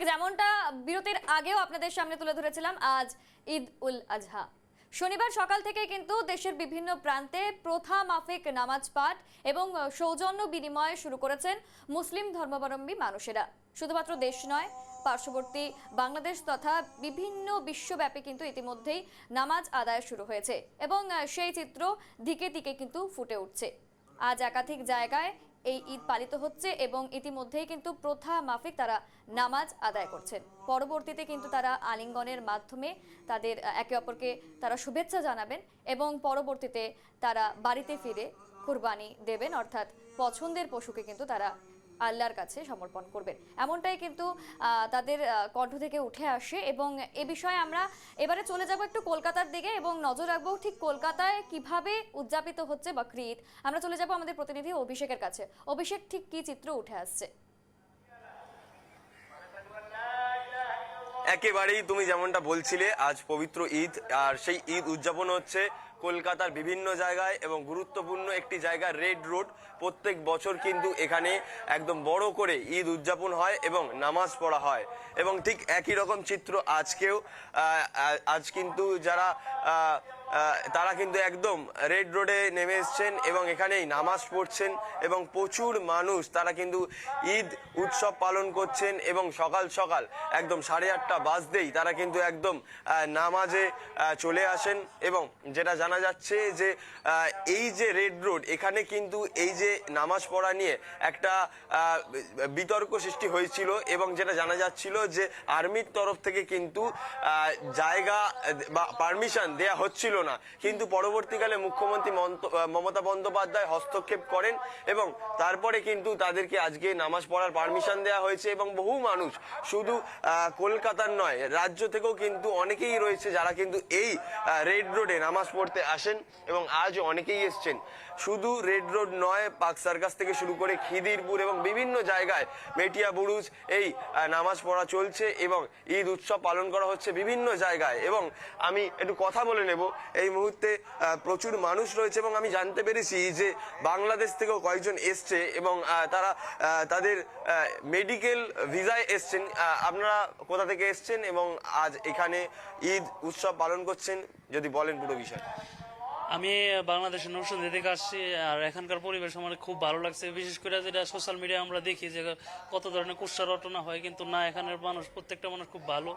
ঠিক যেমনটা বিরতির আগেও আপনাদের সামনে তুলে ধরেছিলাম, আজ ঈদ উল আজহা। শনিবার সকাল থেকে কিন্তু দেশের বিভিন্ন প্রান্তে প্রথা মাফিক নামাজ পাঠ এবং সৌজন্য বিনিময় শুরু করেছেন মুসলিম ধর্মাবলম্বী মানুষেরা। শুধুমাত্র দেশ নয়, পার্শ্ববর্তী বাংলাদেশ তথা বিভিন্ন বিশ্বব্যাপী কিন্তু ইতিমধ্যেই নামাজ আদায় শুরু হয়েছে এবং সেই চিত্র দিকে দিকে কিন্তু ফুটে উঠছে। আজ একাধিক জায়গায় এই ঈদ পালিত হচ্ছে এবং ইতিমধ্যেই কিন্তু প্রথা মাফিক তারা নামাজ আদায় করছেন। পরবর্তীতে কিন্তু তারা আলিঙ্গনের মাধ্যমে তাদের, একে অপরকে তারা শুভেচ্ছা জানাবেন এবং পরবর্তীতে তারা বাড়িতে ফিরে কুরবানি দেবেন, অর্থাৎ পছন্দের পশুকে কিন্তু তারা আল্লাহর কাছে সমর্পণ করবেন। এমনটাই কিন্তু তাদের কণ্ঠ থেকে উঠে আসে এবং এ বিষয়ে আমরা এবারে চলে যাব একটু কলকাতার দিকে এবং নজর রাখব ঠিক কলকাতায় কীভাবে উদযাপিত হচ্ছে বকরিদ। আমরা চলে যাব আমাদের প্রতিনিধি অভিষেকের কাছে। অভিষেক, ঠিক কি চিত্র উঠে আসছে? একেবারেই তুমি যেমনটা বলছিলে, আজ পবিত্র ঈদ, আর সেই ঈদ উদযাপন হচ্ছে কলকাতার বিভিন্ন জায়গায় এবং গুরুত্বপূর্ণ একটি জায়গা রেড রোড প্রত্যেক বছর কিন্তু এখানে একদম বড় করে ঈদ উদযাপন হয় এবং নামাজ পড়া হয়। এবং ঠিক একই রকম চিত্র আজকেও আজ কিন্তু যারা তারা কিন্তু একদম রেড রোডে নেমে এসছেন এবং এখানেই নামাজ পড়ছেন এবং প্রচুর মানুষ তারা কিন্তু ঈদ উৎসব পালন করছেন এবং সকাল সকাল একদম সাড়ে আটটা বাজতেই তারা কিন্তু একদম নামাজে চলে আসেন এবং যেটা জানা যাচ্ছে যে এই যে রেড রোড, এখানে কিন্তু এই যে নামাজ পড়া নিয়ে একটা বিতর্ক সৃষ্টি হয়েছিল এবং যেটা জানা যাচ্ছিল যে আর্মির তরফ থেকে কিন্তু জায়গা, বা পারমিশন দেয়া হচ্ছিল না। কিন্তু পরবর্তীকালে মুখ্যমন্ত্রী মন্ত- মমতা বন্দ্যোপাধ্যায় হস্তক্ষেপ করেন এবং তারপরে কিন্তু তাদেরকে আজকে নামাজ পড়ার পারমিশন দেওয়া হয়েছে এবং বহু মানুষ শুধু কলকাতার নয়, রাজ্য থেকেও কিন্তু অনেকেই রয়েছে যারা কিন্তু এই রেড রোডে নামাজ পড়তে আসেন এবং আজ অনেকেই এসছেন। শুধু রেড রোড নয়, পাক সার্কাস থেকে শুরু করে খিদিরপুর এবং বিভিন্ন জায়গায় মেটিয়া বুরুজ, এই নামাজ পড়া চলছে এবং ঈদ উৎসব পালন করা হচ্ছে বিভিন্ন জায়গায়। এবং আমি একটু কথা বলে নেব। এই মুহূর্তে প্রচুর মানুষ রয়েছে এবং আমি জানতে পেরেছি যে বাংলাদেশ থেকেও কয়েকজন এসছে এবং তারা তাদের মেডিকেল ভিসায় এসছেন। আপনারা কোথা থেকে এসছেন এবং আজ এখানে ঈদ উৎসব পালন করছেন? যদি বলেন পুরো বিষয় আমি বাংলাদেশের নৌসন্দি থেকে আসছি আর এখানকার পরিবেশ আমার খুব ভালো লাগছে। বিশেষ করে যেটা সোশ্যাল মিডিয়ায় আমরা দেখি যে কত ধরনের কুৎসা রটনা হয় কিন্তু না এখানের মানুষ প্রত্যেকটা মানুষ খুব ভালো।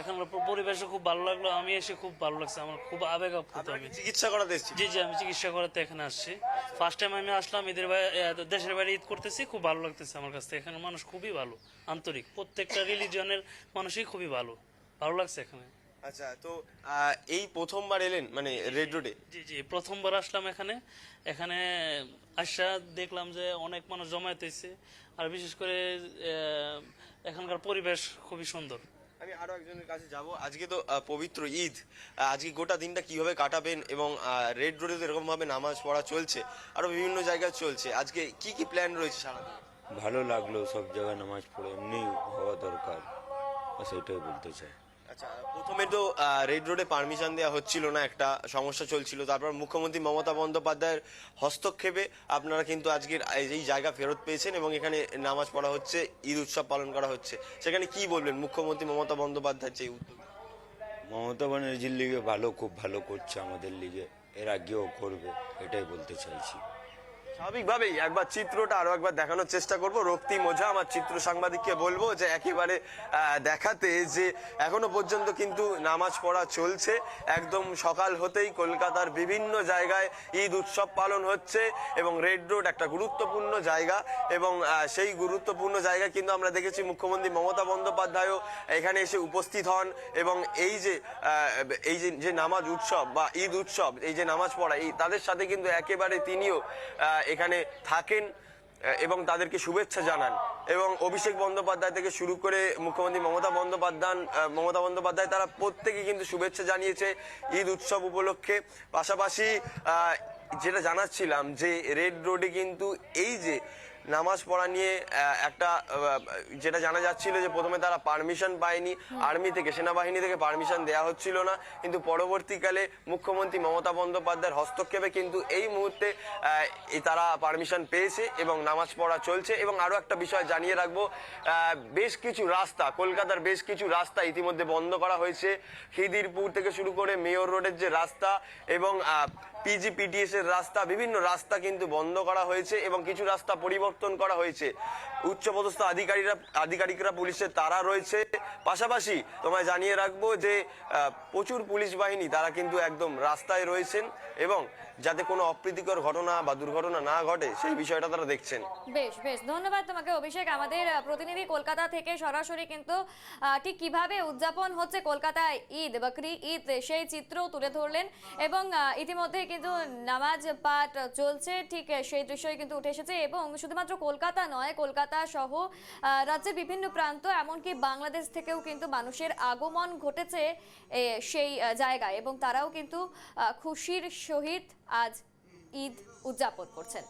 এখানকার পরিবেশও খুব ভালো লাগল আমি এসে খুব ভালো লাগছে আমার খুব আবেগ আপ্লুত আমি। চিকিৎসা করাতে জি জি আমি চিকিৎসা করাতে এখানে আসছি। ফার্স্ট টাইম আমি আসলাম ঈদের দেশের বাইরে ঈদ করতেছি খুব ভালো লাগতেছে আমার কাছে এখানে মানুষ খুবই ভালো আন্তরিক। প্রত্যেকটা রিলিজনের মানুষই খুবই ভালো ভালো লাগছে এখানে। আচ্ছা তো এই প্রথমবার এলেন মানে রেড রোডে জি জি প্রথমবার আসলাম এখানে। এখানে আসা দেখলাম যে অনেক মানুষ জমায়েত হয়েছে আর বিশেষ করে এখানকার পরিবেশ খুবই সুন্দর। আমি আরও একজনের কাছে যাব। আজকে তো পবিত্র ঈদ। আজকে গোটা দিনটা কীভাবে কাটাবেন এবং রেড রোডে তো এরকম ভাবে নামাজ পড়া চলছে আরও বিভিন্ন জায়গায় চলছে। আজকে কি কি প্ল্যান রয়েছে সারাদিন? ভালো লাগল সব জায়গায় নামাজ পড়ে এমনি হওয়া দরকার। সেটাই বলতে চাই। আচ্ছা প্রথমে তো রেড রোডে পারমিশন দেওয়া হচ্ছিল না, একটা সমস্যা চলছিল। তারপর মুখ্যমন্ত্রী মমতা বন্দ্যোপাধ্যায়ের হস্তক্ষেপে আপনারা কিন্তু আজকের এই জায়গা ফেরত পেয়েছেন এবং এখানে নামাজ পড়া হচ্ছে, ঈদ উৎসব পালন করা হচ্ছে। সেখানে কি বলবেন মুখ্যমন্ত্রী মমতা বন্দ্যোপাধ্যায়ের যে উদ্যোগ? মমতা ব্যানার্জির লিগে ভালো, খুব ভালো করছে আমাদের লিগে। এর আগেও করবে, এটাই বলতে চাইছি। স্বাভাবিকভাবেই একবার চিত্রটা আরও একবার দেখানোর চেষ্টা করব। রক্তিম ওঝা আমার চিত্র সাংবাদিককে বলব যে একেবারে দেখাতে যে এখনও পর্যন্ত কিন্তু নামাজ পড়া চলছে। একদম সকাল হতেই কলকাতার বিভিন্ন জায়গায় ঈদ উৎসব পালন হচ্ছে এবং রেড রোড একটা গুরুত্বপূর্ণ জায়গা এবং সেই গুরুত্বপূর্ণ জায়গায় কিন্তু আমরা দেখেছি মুখ্যমন্ত্রী মমতা বন্দ্যোপাধ্যায়ও এখানে এসে উপস্থিত হন এবং এই যে এই যে নামাজ উৎসব বা ঈদ উৎসব, এই যে নামাজ পড়া, এই তাদের সাথে কিন্তু একেবারে তিনিও এখানে থাকেন এবং তাদেরকে শুভেচ্ছা জানান। এবং অভিষেক বন্দ্যোপাধ্যায় থেকে শুরু করে মুখ্যমন্ত্রী মমতা বন্দ্যোপাধ্যায় মমতা বন্দ্যোপাধ্যায় তারা প্রত্যেকে কিন্তু শুভেচ্ছা জানিয়েছে ঈদ উৎসব উপলক্ষে। পাশাপাশি যেটা জানাচ্ছিলাম যে রেড রোডে কিন্তু এই যে নামাজ পড়া নিয়ে একটা যেটা জানা যাচ্ছিল যে প্রথমে তারা পারমিশন পায়নি আর্মি থেকে সেনাবাহিনী থেকে পারমিশন দেওয়া হচ্ছিল না। কিন্তু পরবর্তীকালে মুখ্যমন্ত্রী মমতা বন্দ্যোপাধ্যায়ের হস্তক্ষেপে কিন্তু এই মুহূর্তে তারা পারমিশন পেয়েছে এবং নামাজ পড়া চলছে। এবং আরও একটা বিষয় জানিয়ে রাখব বেশ কিছু রাস্তা কলকাতার বেশ কিছু রাস্তা ইতিমধ্যে বন্ধ করা হয়েছে। খিদিরপুর থেকে শুরু করে মেয়র রোডের যে রাস্তা এবং পিজিপিটিএস এর রাস্তা, বিভিন্ন রাস্তা কিন্তু বন্ধ করা হয়েছে এবং কিছু রাস্তা পরিবর্তন করা হয়েছে। উচ্চপদস্থ আধিকারিকরা আধিকারিকরা পুলিশের তারা রয়েছে। পাশাপাশি তোমায় জানিয়ে রাখব যে প্রচুর পুলিশ বাহিনী তারা কিন্তু একদম রাস্তায় রয়েছেন এবং যাতে কোনো অপ্রীতিকর ঘটনা বা দুর্ঘটনা না ঘটে, সেই বিষয়টা তারা দেখছেন। বেশ বেশ, ধন্যবাদ তোমাকে অভিষেক। আমাদের প্রতিনিধি কলকাতা থেকে সরাসরি কিন্তু ঠিক কীভাবে উদযাপন হচ্ছে কলকাতায় ঈদ বকরি ঈদ, সেই চিত্র তুলে ধরলেন এবং ইতিমধ্যে কিন্তু নামাজ পাঠ চলছে, ঠিক সেই দৃশ্যই কিন্তু উঠে এসেছে এবং শুধুমাত্র কলকাতা নয়, কলকাতা সহ রাজ্যের বিভিন্ন প্রান্ত, এমনকি বাংলাদেশ থেকেও কিন্তু মানুষের আগমন ঘটেছে সেই জায়গায় এবং তারাও কিন্তু খুশির সহিত আজ ঈদ উদযাপন করছেন।